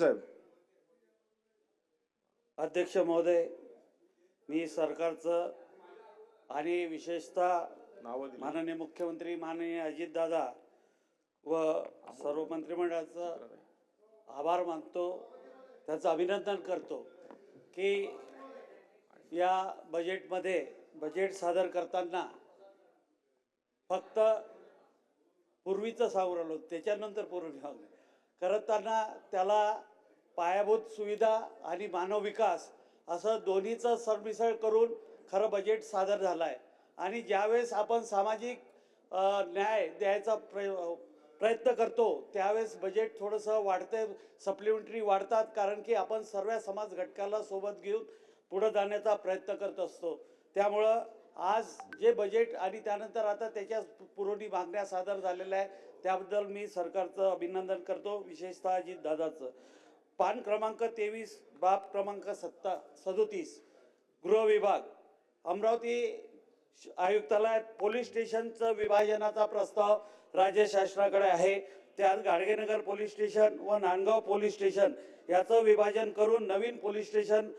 साहेब अध्यक्ष महोदय मी सरकारचं आणि विशेषतः. माननीय मुख्यमंत्री माननीय अजितदादा व सर्व मंत्रिमंडळाचं आभार मानतो त्याचं अभिनंदन करतो की या बजेटमध्ये बजेट सादर करताना फक्त पूर्वीचं राहिलो त्याच्यानंतर पूर्वी करताना त्याला पायाभूत सुविधा आणि मानव विकास असं दोन्हीचं सरमिसळ करून खरं बजेट सादर झालं आहे आणि ज्यावेळेस आपण सामाजिक न्याय द्यायचा प्रय प्रयत्न करतो त्यावेळेस बजेट थोडंसं वाढते सप्लिमेंटरी वाढतात कारण की आपण सर्व समाज घटकाला सोबत घेऊन पुढं जाण्याचा प्रयत्न करत असतो. त्यामुळं आज जे बजेट आणि त्यानंतर आता त्याच्या पुरवणी मागण्या सादर झालेल्या आहे त्याबद्दल मी सरकारचं अभिनंदन करतो विशेषतः अजित दादाचं पान क्रमांक तेवीस बाब क्रमांक सत्ता सदोतीस गृह विभाग. अमरावती श- आयुक्तालयात पोलीस स्टेशनचं विभाजनाचा प्रस्ताव राज्य शासनाकडे आहे. त्यात गाडगेनगर पोलीस स्टेशन व नांदगाव पोलीस स्टेशन याचं विभाजन करून नवीन पोलीस स्टेशन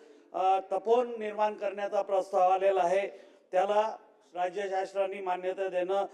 तपोन निर्माण करण्याचा प्रस्ताव आलेला आहे. त्याला राज्य शासनाने मान्यता देणं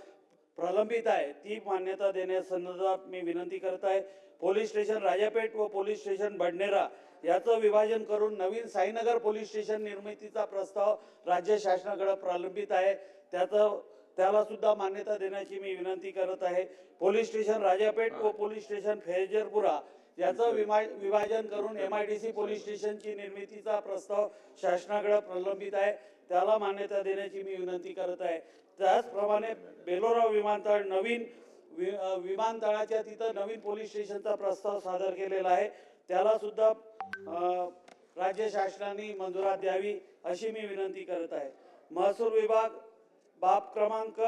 प्रलंबित आहे. ती मान्यता देण्यासंदर्भात मी विनंती करत आहे. पोलीस स्टेशन राजापेठ व पोलीस स्टेशन बडनेरा याचं विभाजन करून नवीन साईनगर पोलीस स्टेशन निर्मितीचा प्रस्ताव राज्य शासनाकडे प्रलंबित आहे. त्याचं त्याला सुद्धा मान्यता देण्याची मी विनंती करत आहे. पोलीस स्टेशन राजापेठ व पोलीस स्टेशन फेजरपुरा याचं विमा विभाजन करून M I D C police स्टेशनची निर्मितीचा प्रस्ताव शासनाकडे प्रलंबित आहे. त्याला मान्यता देण्याची मी विनंती करत आहे. त्याचप्रमाणे बेलोरा विमानतळ नवीन विमानतळाच्या तिथं नवीन पोलीस स्टेशनचा प्रस्ताव सादर केलेला आहे. त्याला सुद्धा राज्य शासनाने मंजुरात द्यावी अशी मी विनंती करत आहे. महसूल विभाग बाब क्रमांक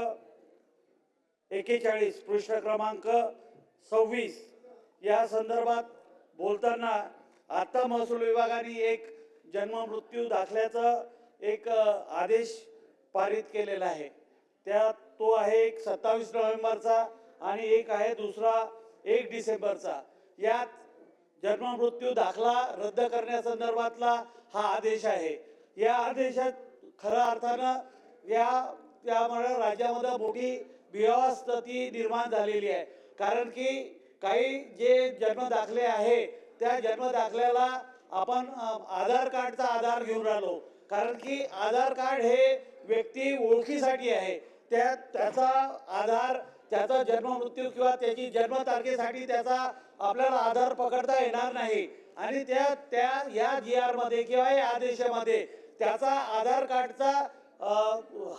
एकेचाळीस पृष्ठ क्रमांक सव्वीस. या संदर्भात बोलताना आता महसूल विभागाने एक जन्म मृत्यू दाखल्याचा एक आदेश पारित केलेला आहे. त्यात तो आहे एक सत्तावीस नोव्हेंबरचा आणि एक आहे दुसरा एक डिसेंबरचा. यात जन्म मृत्यू दाखला रद्द करण्यासंदर्भातला हा आदेश आहे. या आदेशात खऱ्या अर्थानं या त्यामुळे राज्यामध्ये मोठी व्यवस्थिती निर्माण झालेली आहे. कारण की काही जे जन्म दाखले आहे त्या जन्म दाखल्याला आपण आधार कार्डचा आधार घेऊन राहिलो. कारण की आधार कार्ड हे व्यक्ती ओळखीसाठी आहे. त्या त्याचा आधार त्याचा जन्म मृत्यू किंवा त्याची जन्मतारखेसाठी त्याचा आपल्याला आधार पकडता येणार नाही. आणि त्या त्या या जी आरमध्ये किंवा या आदेशामध्ये त्याचा आधार कार्डचा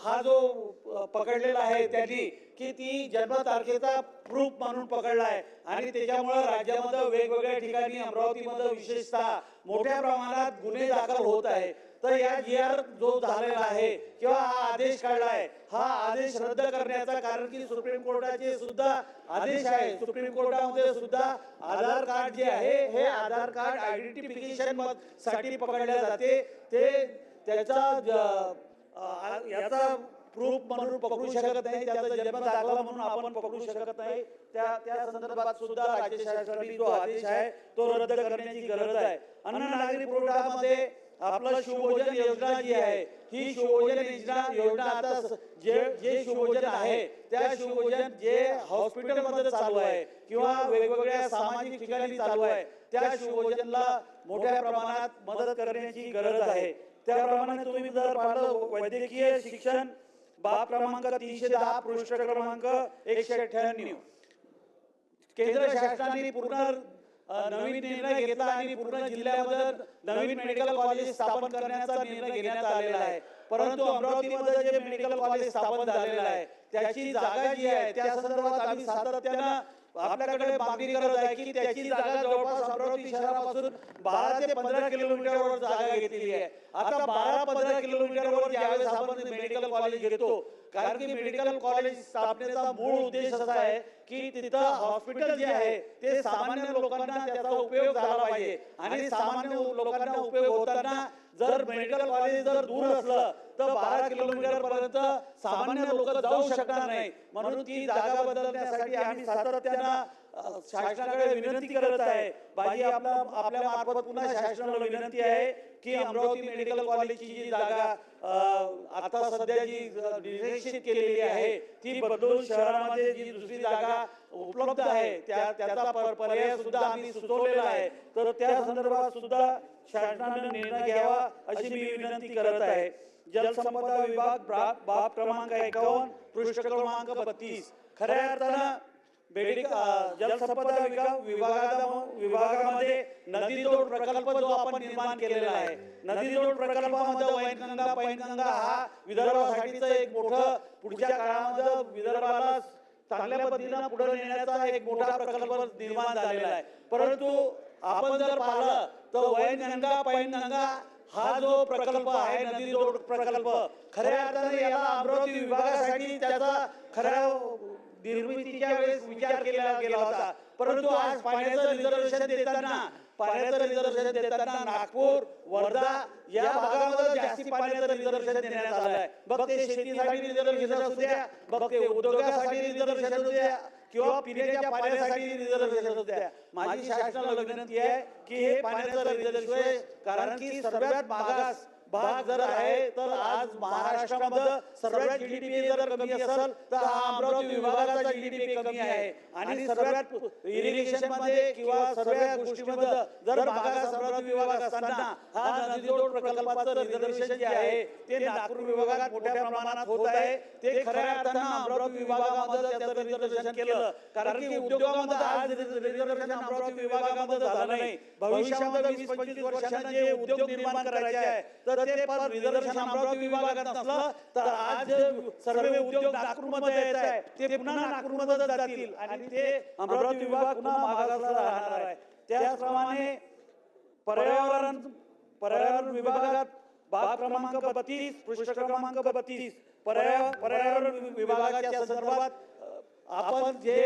हा जो पकडलेला आहे त्यांनी की ती जन्मतारखेचा प्रूफ म्हणून पकडला आहे. आणि त्याच्यामुळं राज्यामध्ये वेगवेगळ्या ठिकाणी अमरावतीमध्ये विशेषतः मोठ्या प्रमाणात गुन्हे दाखल होत आहे. तर या जी आर जो झालेला आहे किंवा हा आदेश काढला आहे हा आदेश रद्द करण्याचा कारण की सुप्रीम कोर्टाचे सुद्धा आदेश आहे. सुप्रीम कोर्टामध्ये सुद्धा आधार कार्ड जे आहे हे आधार कार्ड आयडेंटिफिकेशनसाठी पकडले जाते. ते त्याचा याचा प्रूफ म्हणून पकडू शकत नाही त्याचा जन्म दाखला म्हणून आपण पकडू शकत नाही. त्या त्या संदर्भात सुद्धा राज्य शासनाने जो आदेश आहे तो रद्द करण्याची गरज आहे. अन्न नागरी पुरवठामध्ये आपलं शिवभोजन योजना जी आहे ही शिवभोजन योजना योजना आता जे जे शिवभोजन आहे त्या शिवभोजन जे हॉस्पिटलमध्ये चालू आहे किंवा वेगवेगळ्या सामाजिक ठिकाणी चालू आहे त्या शिवभोजनला मोठ्या प्रमाणात मदत करण्याची गरज आहे. त्याप्रमाणे तुम्ही जर पाहिलं वैद्यकीय शिक्षण बाब क्रमांक तीनशे दहा पृष्ठ क्रमांक एकशे अठ्ठ्याण्णव. केंद्र शासनाने पूर्ण नवीन निर्णय घेतला आणि पूर्ण जिल्ह्यामध्ये नवीन मेडिकल कॉलेज स्थापन करण्याचा निर्णय घेण्यात आलेला आहे. परंतु अमरावतीमध्ये जे मेडिकल कॉलेज स्थापन झालेलं आहे त्याची जागा जी आहे त्या संदर्भात आम्ही सातत्यानं आपल्याकडे मागणी करत आहे की त्याची जागा जवळपास अमरावती शहरापासून बारा ते पंधरा किलोमीटरवर जागा घेतलेली आहे. आता बारा पंधरा किलोमीटरवर ज्यावेळेस आपण मेडिकल कॉलेज घेतो कारण की मेडिकल कॉलेज स्थापनेचा मूळ उद्देश असा आहे की तिथं हॉस्पिटल जे आहे ते सामान्य लोकांना त्याचा उपयोग झाला पाहिजे. आणि सामान्य लोकांना उपयोग होताना जर मेडिकल कॉलेज जर दूर असलं तर बारा किलोमीटर पर्यंत सामान्य लोक जाऊ शकणार नाही. म्हणून ती जागा बदलण्यासाठी आम्ही सातत्यानं शासनाकडे विनंती करत आहे. माझी आपला आपल्या मार्फत पुन्हा शासनाला विनंती आहे की अमरावती मेडिकल कॉलेजची जी जागा आता सध्या जी निश्चित केलेली आहे ती बदलून शहरामध्ये जी दुसरी जागा उपलब्ध आहे. त्या त्याचा पर्याय सुद्धा आम्ही सुचवलेला आहे. तर त्या संदर्भात सुद्धा शासनाने निर्णय घ्यावा अशी मी विनंती करत आहे. जलसंपदा विभाग बाब क्रमांक एकावन्न पृष्ठ क्रमांक बत्तीस. खऱ्या अर्थानं जलसंपदा विभाग विभागा विभागामध्ये नदी जोड प्रकल्प जो आपण निर्माण केलेला आहे. नदी जोड प्रकल्पामध्ये वैनगंगा पैनगंगा हा विदर्भासाठीचं एक मोठं पुढच्या काळामध्ये विदर्भाला चांगल्या पद्धतीनं पुढे नेण्याचा एक मोठा प्रकल्प निर्माण झालेला आहे. परंतु आपण जर पाहिलं तर वैनगंगा पैनगंगा हा जो प्रकल्प आहे नदी जोड प्रकल्प खऱ्या अर्थाने याला अमरावती विभागासाठी त्याचा खऱ्या निर्मितीच्या वेळेस विचार केला गेला होता. परंतु आज पाण्याचं रिझर्वेशन देताना पाण्याचं रिझर्वेशन देताना नागपूर वर्धा या भागामध्ये जास्ती पाण्याचं रिझर्वेशन देण्यात आलं आहे बघ ते शेतीसाठी रिझर्वेशन असू द्या बघ ते उद्योगासाठी रिझर्वेशन असू द्या किंवा पिण्याच्या पाण्यासाठी रिझर्वेशन असू द्या. माझी शासनाला विनंती आहे की हे पाण्याचं रिझर्वेशन कारण की सर्वात मागास भाग जर आहे तर आज महाराष्ट्रामध्ये सर्वात जीडीपी जर कमी असेल तर हा अमरावती विभागाचा जीडीपी कमी आहे. आणि सर्वात इरिगेशनमध्ये किंवा सर्व गोष्टीमध्ये जर मागास अमरावती विभाग असताना हा नदीजोड प्रकल्पाचं रिझर्वेशन जे आहे ते नागपूर विभागात मोठ्या प्रमाणात होत आहे. ते खऱ्या अर्थानं अमरावती विभागामध्ये त्याचं रिझर्वेशन केलं. कारण की उद्योगामध्ये आज रिझर्वेशन अमरावती विभागामध्ये झालं नाही भविष्यामध्ये वीस पंचवीस वर्षांना जे उद्योग निर्माण करायचे आहे तर ते रिझर्वेशन अमरावती विभागात तर आज सर्व उद्योग नागपूरमध्ये येत आहे ते पुन्हा नागपूरमध्ये जातील आणि ते अमरावती विभाग पुन्हा मागासला राहणार आहे. त्याचप्रमाणे पर्यावरण पर्यावरण विभागात भाग क्रमांक बत्तीस पृष्ठ क्रमांक बत्तीस. पर्यावरण पर्यावरण विभागाच्या संदर्भात आपण जे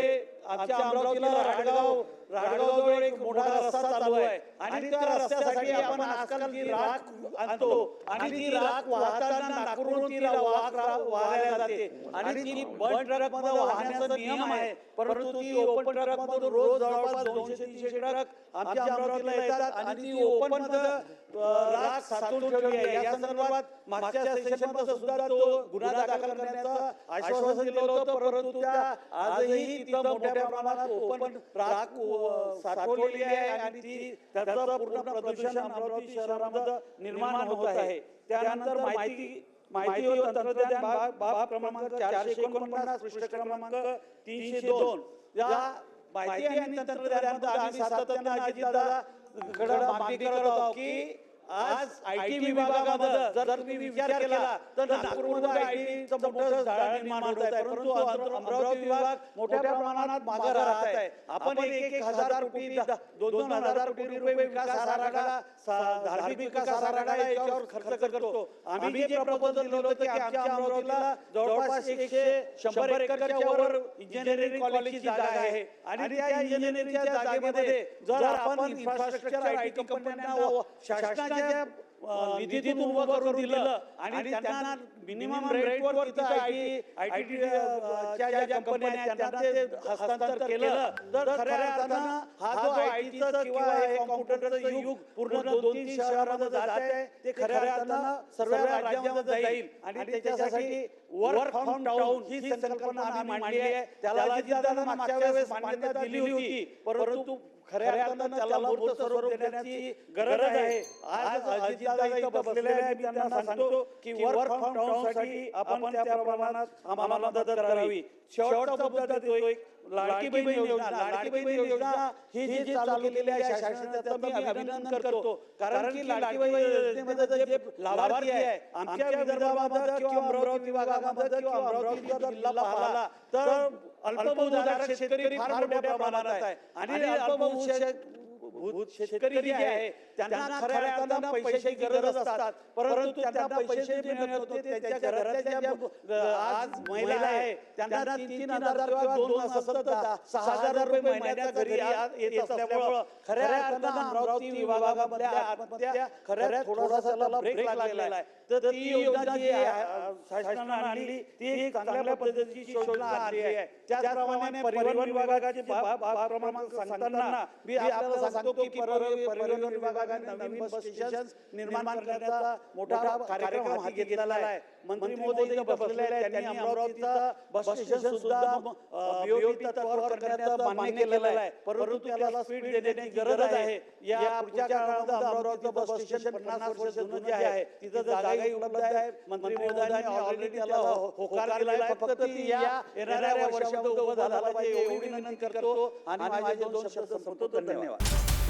आमच्या अमरावतीला राडगाव राडगाव एक मोठा रस्ता चालू आहे. आणि त्या रस्त्यासाठी आपण आजकाल ती राख आणतो आणि ती राख वाहताना नागपूरहून ती वाहक वाहायला जाते. आणि ती बंद ट्रकमध्ये वाहण्याचा नियम आहे. परंतु ती ओपन ट्रक मधून रोज जवळपास दोनशे तीनशे ट्रक आमच्या अमरावतीला येतात आणि ती ओपनमध्ये राख साचून ठेवली आहे. या संदर्भात मागच्या सेशनमध्ये सुद्धा तो गुन्हा दाखल करण्याचं आश्वासन दिलं होतं. परंतु त्या आजही तिथं मोठ्या मोठ्या प्रमाणात ओपन राख साठवलेली आहे आणि ती त्याचं पूर्ण प्रदूषण अमरावती शहरामध्ये निर्माण होत आहे. त्यानंतर माहिती माहिती व तंत्रज्ञान भाग क्रमांक चारशे एकोणपन्नास पृष्ठ क्रमांक तीनशे दोन. या माहिती आणि तंत्रज्ञानामध्ये आम्ही सातत्यानं अजितदादा कडे मागणी करत आहोत की आज आय टी विभागामध्ये जर तुम्ही विचार केला तर नागपूरमध्ये आय टीचं मोठं जाळं निर्माण होत आहे. परंतु अमरा- अमरावती विभाग मोठ्या प्रमाणात मागे राहत आहे. आपण एक एक हजार कोटी दोन दोन हजार कोटी रुपये विकास आराखडा धार्मिक विकास आराखडा याच्यावर खर्च करतो. आम्ही जे प्रपोजल दिलं होतं की आमच्या अमरावतीला जवळपास एकशे शंभर एकरच्या वर इंजिनिअरिंग कॉलेजची जागा आहे आणि त्या इंजिनिअरिंगच्या जागेमध्ये जर आपण इन्फ्रास्ट्रक्चर आय टी कंपन्यांना शासनाच्या अ, निधीतून उभं करून दिलं आणि त्यांना मिनिमम रेटवर तिथं आय टी आय टी च्या ज्या कंपन्या आहेत त्यांना ते हस्तांतर केलं. तर खऱ्या अर्थानं हा जो आय टीचं किंवा कॉम्प्युटरचं युग पूर्ण दोन तीन शहरामध्ये जात आहे ते खऱ्या अर्थानं सर्व राज्यामध्ये जाईल. आणि त्याच्यासाठी वर्क फ्रॉम टाउन ही संकल्पना आम्ही मांडली आहे. त्याला अजितदादांना मागच्या वेळेस मान्यता दिली होती. परंतु खऱ्या अर्थानं त्याला मूर्त स्वरूप देण्याची गरज आहे. आज अजितदादा इथं बसलेले आहे मी त्यांना सांगतो की वर्क फ्रॉम टाउनसाठी आपण त्या प्रमाणात आम्हाला मदत करावी. शेवटचा मुद्दा देतोय. लाडकी बहीण योजना लाडकी बहीण योजना ही जी चालू केलेली आहे शासनाचं मी अभिनंदन करतो. कारण की लाडकी बहीण योजनेमध्ये जे लाभार्थी आहे आमच्या विदर्भामध्ये किंवा अमरावती विभागामध्ये किंवा अमरावती जिल्हा पाहिला तर अल्पभूधारक शेतकरी फार मोठ्या प्रमाणात आहे. आणि अल्पभू शेत- मूलभूत शेतकरी जे आहे त्यांना खऱ्या अर्थानं पैशाची गरज असतात. परंतु त्यांना पैसे जे मिळत होते त्यांच्या घरातल्या ज्या अ, आज महिला आहे त्यांना तीन तीन हजार किंवा दोन सहा हजार रुपये महिन्याच्या घरी आज येत असल्यामुळं खऱ्या अर्थानं अमरावती विभागामधल्या आत्महत्या खऱ्या थोडासा ब्रेक लागलेला आहे. तर ती योजना जी शासनानं आणली ती एक चांगल्या पद्धतीची योजना आणली आहे. त्याचप्रमाणे परिवहन विभागाचे क्रमांक सांगताना मी आपल्याला सांगतो की परिवहन विभागाने नवीन बस स्टेशन निर्माण करण्याचा मोठा कार्यक्रम हाती घेतलेला आहे. मंत्री मोदी इथं बसलेले आहेत. त्यांनी अमरावतीचा बस स्टेशन सुद्धा बीओटी तत्वावर करण्याचं मान्य केलेलं आहे. परंतु त्याला स्पीड देण्याची गरज आहे. या पुढच्या काळामध्ये अमरावतीचं बस स्टेशन पन्नास वर्ष जुनं जे आहे. तिथं जागाही उपलब्ध आहे. मंत्री महोदयांनी ऑलरेडी त्याला होकार दिलाय. फक्त ती या येणाऱ्या वर्षामध्ये उभं झाला पाहिजे एवढी विनंती करतो आणि माझे दोन शब्द संपवतो धन्यवाद